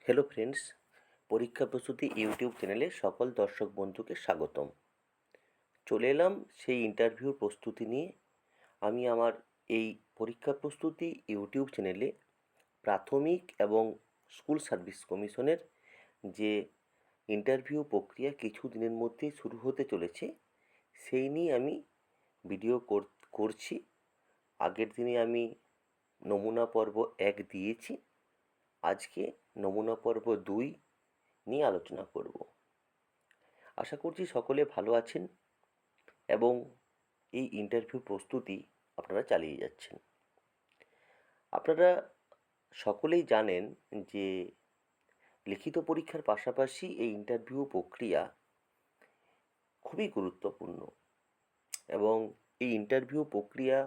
Hello friends পরীক্ষা প্রস্তুতি YouTube চ্যানেলে সকল দর্শক বন্ধুকে স্বাগতম। চলে এলাম সেই ইন্টারভিউর প্রস্তুতি নিয়ে। আমি আমার এই পরীক্ষা প্রস্তুতি ইউটিউব চ্যানেলে প্রাথমিক এবং স্কুল সার্ভিস কমিশনের যে ইন্টারভিউ প্রক্রিয়া কিছু দিনের মধ্যেই শুরু হতে চলেছে, সেই নিয়ে আমি ভিডিও কর- করছি। আগের দিনে আমি নমুনা পর্ব এক দিয়েছি। আজকে নমুনা পর্ব দুই নিয়ে আলোচনা করব। আশা করছি সকলে ভালো আছেন এবং এই ইন্টারভিউ প্রস্তুতি আপনারা চালিয়ে যাচ্ছেন। আপনারা সকলেই জানেন যে লিখিত পরীক্ষার পাশাপাশি এই ইন্টারভিউ প্রক্রিয়া খুবই গুরুত্বপূর্ণ এবং এই ইন্টারভিউ প্রক্রিয়া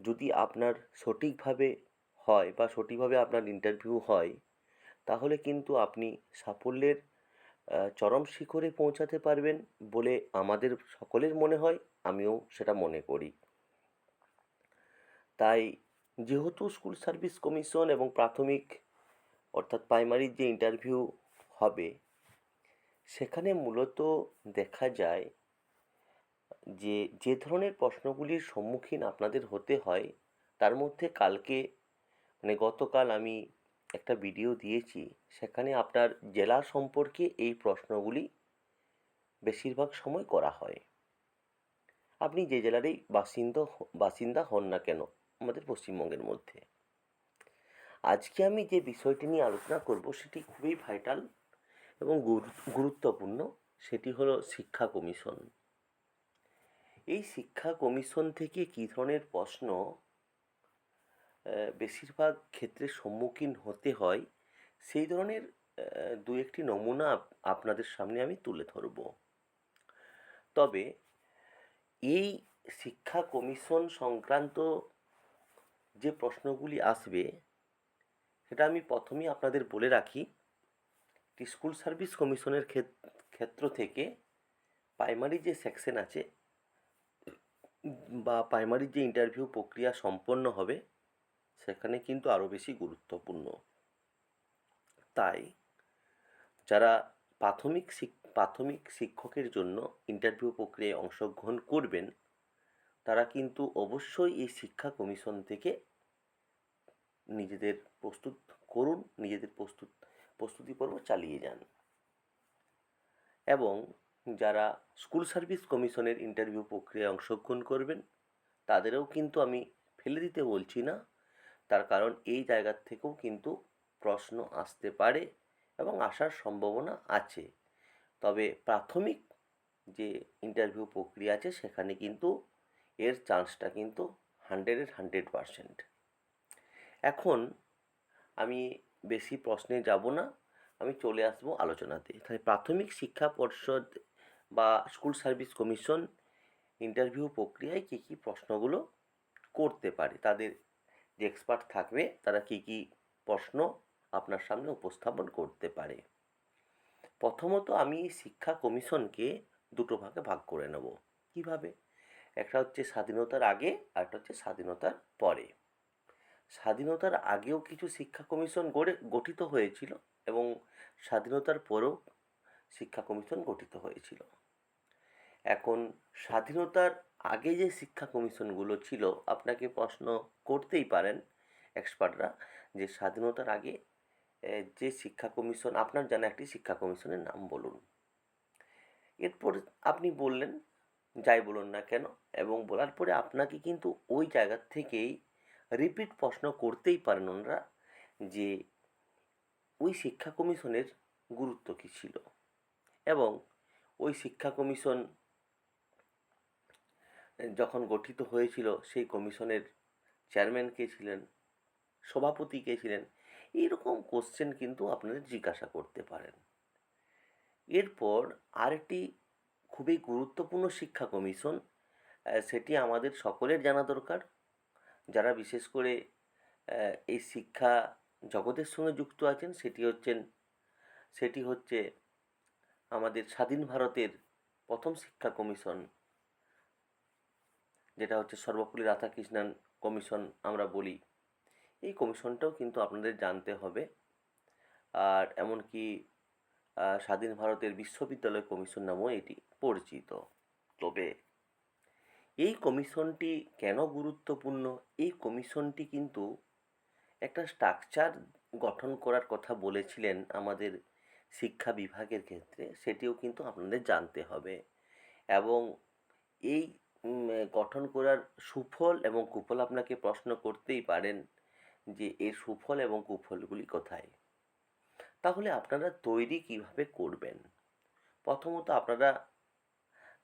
যদি আপনার সঠিকভাবে হয় বা সঠিকভাবে আপনার ইন্টারভিউ হয় তাহলে কিন্তু আপনি সাফল্যের চরম শিখরে পৌঁছাতে পারবেন বলে আমাদের সকলের মনে হয়, আমিও সেটা মনে করি। তাই যেহেতু স্কুল সার্ভিস কমিশন এবং প্রাথমিক, অর্থাৎ প্রাইমারির যে ইন্টারভিউ হবে, সেখানে মূলত দেখা যায় যে যে ধরনের প্রশ্নগুলির সম্মুখীন আপনাদের হতে হয়, তার মধ্যে কালকে মানে গতকাল আমি একটা ভিডিও দিয়েছি, সেখানে আপনার জেলা সম্পর্কে এই প্রশ্নগুলি বেশিরভাগ সময় করা হয়। আপনি যে জেলারই বাসিন্দা বাসিন্দা হন না কেন, আমাদের পশ্চিমবঙ্গের মধ্যে। আজকে আমি যে বিষয়টি নিয়ে আলোচনা করব, সেটি খুবই ভাইটাল এবং গুরুত্বপূর্ণ, সেটি হলো শিক্ষা কমিশন। এই শিক্ষা কমিশন থেকে কী ধরনের প্রশ্ন বেশিরভাগ ক্ষেত্রে সম্মুখীন হতে হয়। সেই ধরনের দু একটি নমুনা আপনাদের সামনে আমি তুলে ধরব। তবে এই শিক্ষা কমিশন সংক্রান্ত যে প্রশ্নগুলি আসবে, সেটা আমি প্রথমেই আপনাদের বলে রাখি। স্কুল সার্ভিস কমিশনের ক্ষেত্র থেকে প্রাইমারি যে সেকশন আছে, বা প্রাইমারি যে ইন্টারভিউ প্রক্রিয়া সম্পন্ন হবে সেখানে কিন্তু আরও বেশি গুরুত্বপূর্ণ। তাই যারা প্রাথমিক প্রাথমিক শিক্ষকের জন্য ইন্টারভিউ প্রক্রিয়ায় অংশগ্রহণ করবেন, তারা কিন্তু অবশ্যই এই শিক্ষা কমিশন থেকে নিজেদের প্রস্তুত করুন, নিজেদের প্রস্তুত, প্রস্তুতি পর্ব চালিয়ে যান। এবং যারা স্কুল সার্ভিস কমিশনের ইন্টারভিউ প্রক্রিয়ায় অংশগ্রহণ করবেন, তাদেরও কিন্তু আমি ফেলে দিতে বলছি না। তার কারণ এই জায়গার থেকেও কিন্তু প্রশ্ন আসতে পারে এবং আসার সম্ভাবনা আছে। তবে প্রাথমিক যে ইন্টারভিউ প্রক্রিয়া আছে, সেখানে কিন্তু এর চান্সটা কিন্তু হান্ড্রেডের হান্ড্রেড পারসেন্ট এখন আমি বেশি প্রশ্নে যাব না, আমি চলে আসব আলোচনাতে। তাহলে প্রাথমিক শিক্ষা পর্ষদ বা স্কুল সার্ভিস কমিশন ইন্টারভিউ প্রক্রিয়ায় কী কী প্রশ্নগুলো করতে পারে, তাদের যে এক্সপার্ট থাকবে, তারা কী কী প্রশ্ন আপনার সামনে উপস্থাপন করতে পারে। প্রথমত আমি শিক্ষা কমিশনকে দুটো ভাগে ভাগ করে নেব। কীভাবে? একটা হচ্ছে স্বাধীনতার আগে, আর একটা হচ্ছে স্বাধীনতার পরে। স্বাধীনতার আগেও কিছু শিক্ষা কমিশন গড়ে, গঠিত হয়েছিল এবং স্বাধীনতার পরেও শিক্ষা কমিশন গঠিত হয়েছিল। এখন স্বাধীনতার আগে যে শিক্ষা কমিশনগুলো ছিল, আপনাকে প্রশ্ন করতেই পারেন এক্সপার্টরা যে স্বাধীনতার আগে যে শিক্ষা কমিশন, আপনার জানা একটি শিক্ষা কমিশনের নাম বলুন। এরপর আপনি বললেন, যাই বলুন না কেন, এবং বলার পরে আপনাকে কিন্তু ওই জায়গা থেকেই রিপিট প্রশ্ন করতেই পারেন ওনারা যে ওই শিক্ষা কমিশনের গুরুত্ব কী ছিল। এবং ওই শিক্ষা কমিশন যখন গঠিত হয়েছিল, সেই কমিশনের চেয়ারম্যান কে ছিলেন, সভাপতি কে ছিলেন এইরকম কোশ্চেন কিন্তু আপনাদের জিজ্ঞাসা করতে পারেন। এরপর আরেকটি খুবই গুরুত্বপূর্ণ শিক্ষা কমিশন সেটি আমাদের সকলের জানা দরকার। যারা বিশেষ করে এই শিক্ষা জগতের সঙ্গে যুক্ত আছেন, সেটি হচ্ছেন, সেটি হচ্ছে আমাদের স্বাধীন ভারতের প্রথম শিক্ষা কমিশন যেটা হচ্ছে সর্বপল্লী রাধাকৃষ্ণন কমিশন আমরা বলি। এই কমিশনটাও কিন্তু আপনাদের জানতে হবে। আর এমনকি স্বাধীন ভারতের বিশ্ববিদ্যালয় কমিশন নামেও এটি পরিচিত। তবে এই কমিশনটি কেন গুরুত্বপূর্ণ? এই কমিশনটি কিন্তু একটা স্ট্রাকচার গঠন করার কথা বলেছিলেন আমাদের শিক্ষা বিভাগের ক্ষেত্রে, সেটিও কিন্তু আপনাদের জানতে হবে। এবং এই গঠন করার সুফল এবং কুফল আপনাকে প্রশ্ন করতেই পারেন যে এর সুফল এবং কুফলগুলি কোথায়। তাহলে আপনারা তৈরি কীভাবে করবেন? প্রথমত আপনারা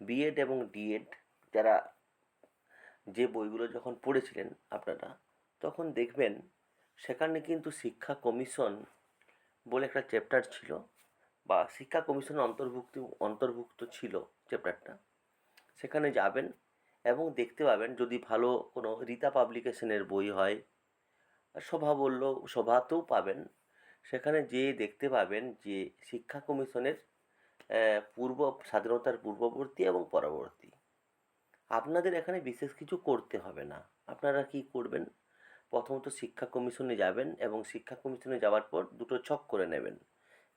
বিএড এবং ডিএড যারা যে বইগুলো যখন পড়েছিলেন আপনারা, তখন দেখবেন সেখানে কিন্তু শিক্ষা কমিশন বলে একটা চ্যাপ্টার ছিল বা শিক্ষা কমিশন অন্তর্ভুক্ত অন্তর্ভুক্ত ছিল চ্যাপ্টারটা সেখানে যাবেন এবং দেখতে পাবেন যদি ভালো কোনো রীতা পাবলিকেশনের বই হয়। সভা বললেও সভাতেও পাবেন। সেখানে যেয়ে দেখতে পাবেন যে শিক্ষা কমিশনের পূর্ব, স্বাধীনতার পূর্ববর্তী এবং পরবর্তী। আপনাদের এখানে বিশেষ কিছু করতে হবে না। আপনারা কি করবেন? প্রথমত শিক্ষা কমিশনে যাবেন এবং শিক্ষা কমিশনে যাওয়ার পর দুটো ছক করে নেবেন।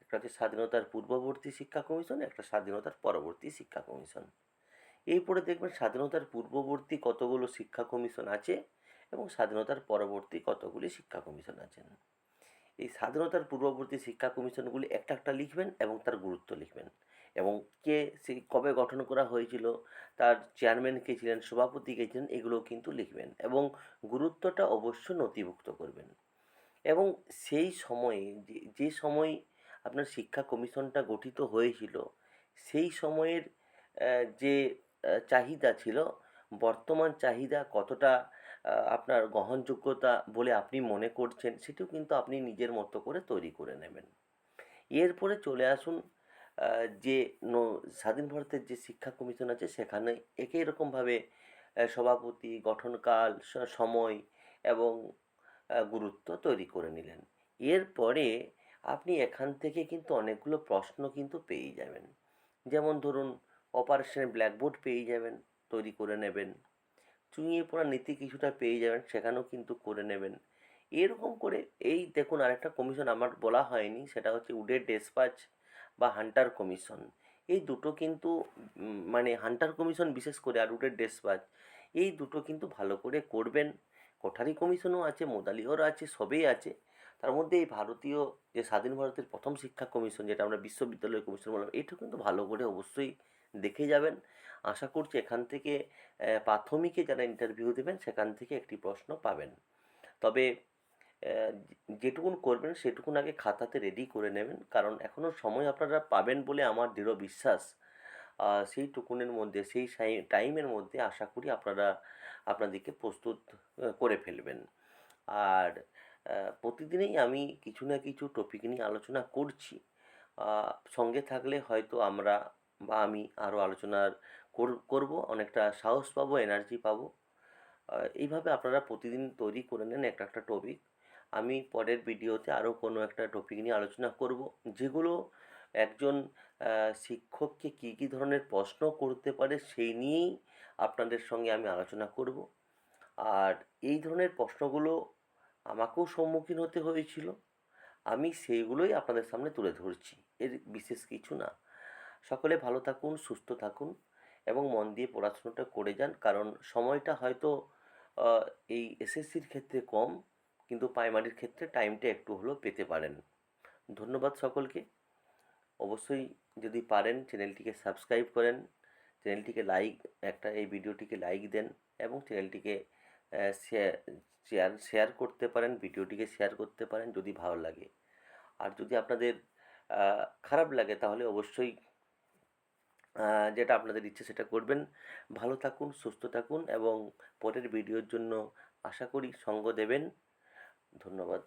একটা হচ্ছে স্বাধীনতার পূর্ববর্তী শিক্ষা কমিশন, একটা স্বাধীনতার পরবর্তী শিক্ষা কমিশন। এই পরে দেখবেন স্বাধীনতার পূর্ববর্তী কতগুলো শিক্ষা কমিশন আছে এবং স্বাধীনতার পরবর্তী কতগুলি শিক্ষা কমিশন আছেন। এই স্বাধীনতার পূর্ববর্তী শিক্ষা কমিশনগুলি একটা একটা লিখবেন এবং তার গুরুত্ব লিখবেন। এবং কে সেই কবে গঠন করা হয়েছিল, তার চেয়ারম্যান কে ছিলেন, সভাপতি কে ছিলেন এগুলো কিন্তু লিখবেন এবং গুরুত্বটা অবশ্য নথিভুক্ত করবেন। এবং সেই সময়ে যে সময় আপনার শিক্ষা কমিশনটা গঠিত হয়েছিল, সেই সময়ের যে চাহিদা ছিল। বর্তমান চাহিদা কতটা আপনার গ্রহণযোগ্যতা বলে আপনি মনে করছেন সেটিও কিন্তু আপনি নিজের মতো করে তৈরি করে নেবেন। এরপরে চলে আসুন যে স্বাধীন ভারতের যে শিক্ষা কমিশন আছে সেখানে একই রকমভাবে সভাপতি, গঠনকাল সময় এবং গুরুত্ব তৈরি করে নিলেন। এরপরে আপনি এখান থেকে কিন্তু অনেকগুলো প্রশ্ন কিন্তু পেয়ে যাবেন। যেমন ধরুন অপারেশন ব্ল্যাকবোর্ড পেয়ে যাবেন, তৈরি করে নেবেন। চুঁইয়ে পড়া নীতি কিছুটা পেয়ে যাবেন, সেখানেও কিন্তু করে নেবেন। এরকম করে এই দেখুন আরেকটা কমিশন আমার বলা হয়নি, সেটা হচ্ছে উডের ডেসপাচ বা হান্টার কমিশন এই দুটো কিন্তু মানে হান্টার কমিশন বিশেষ করে আর উডের ডেসপাচ এই দুটো কিন্তু ভালো করে করবেন। কোঠারি কমিশনও আছে মোদালিওর আছে, সবই আছে। তার মধ্যে এই ভারতীয় যে স্বাধীন ভারতের প্রথম শিক্ষা কমিশন যেটা আমরা বিশ্ববিদ্যালয় কমিশন বললাম এটা কিন্তু ভালো করে অবশ্যই দেখে যাবেন। আশা করছি এখান থেকে প্রাথমিকে যারা ইন্টারভিউ দেবেন সেখান থেকে একটি প্রশ্ন পাবেন। তবে যেটুকুন করবেন সেটুকুন আগে খাতাতে রেডি করে নেবেন। কারণ এখনও সময় আপনারা পাবেন বলে আমার দৃঢ় বিশ্বাস। আহ, সেইটুকুনের মধ্যে সেই সাই- টাইমের মধ্যে আশা করি আপনারা আপনাদেরকে প্রস্তুত করে ফেলবেন। আর প্রতিদিনেই আমি কিছু না কিছু টপিক নিয়ে আলোচনা করছি। সঙ্গে থাকলে হয়তো আমরা বা আমি আরও আলোচনার কর- করব, অনেকটা সাহস পাবো এনার্জি পাবো। এইভাবে আপনারা প্রতিদিন তৈরি করে নেন একটা একটা টপিক আমি পরের ভিডিওতে আরও কোনো একটা টপিক নিয়ে আলোচনা করব, যেগুলো একজন শিক্ষককে কী কী ধরনের প্রশ্ন করতে পারে সেই নিয়েই আপনাদের সঙ্গে আমি আলোচনা করব। আর এই ধরনের প্রশ্নগুলো আমাকেও সম্মুখীন হতে হয়েছিল। আমি সেইগুলোই আপনাদের সামনে তুলে ধরছি। এর বিশেষ কিছু না। সকলে ভালো থাকুন, সুস্থ থাকুন এবং মন দিয়ে পড়াশোনাটা করে যান। কারণ সময়টা হয়তো এই এসএসসির ক্ষেত্রে কম, কিন্তু প্রাইমারির ক্ষেত্রে টাইমটা একটু হলেও পেতে পারেন। ধন্যবাদ সকলকে। অবশ্যই যদি পারেন চ্যানেলটিকে সাবস্ক্রাইব করেন চ্যানেলটিকে লাইক একটা এই ভিডিওটিকে লাইক দেন এবং চ্যানেলটিকে শেয়ার শেয়ার করতে পারেন ভিডিওটিকে শেয়ার করতে পারেন যদি ভালো লাগে। আর যদি আপনাদের খারাপ লাগে তাহলে অবশ্যই যেটা আপনাদের ইচ্ছে সেটা করবেন। ভালো থাকুন, সুস্থ থাকুন এবং পরের ভিডিওর জন্য আশা করি সঙ্গ দেবেন। ধন্যবাদ।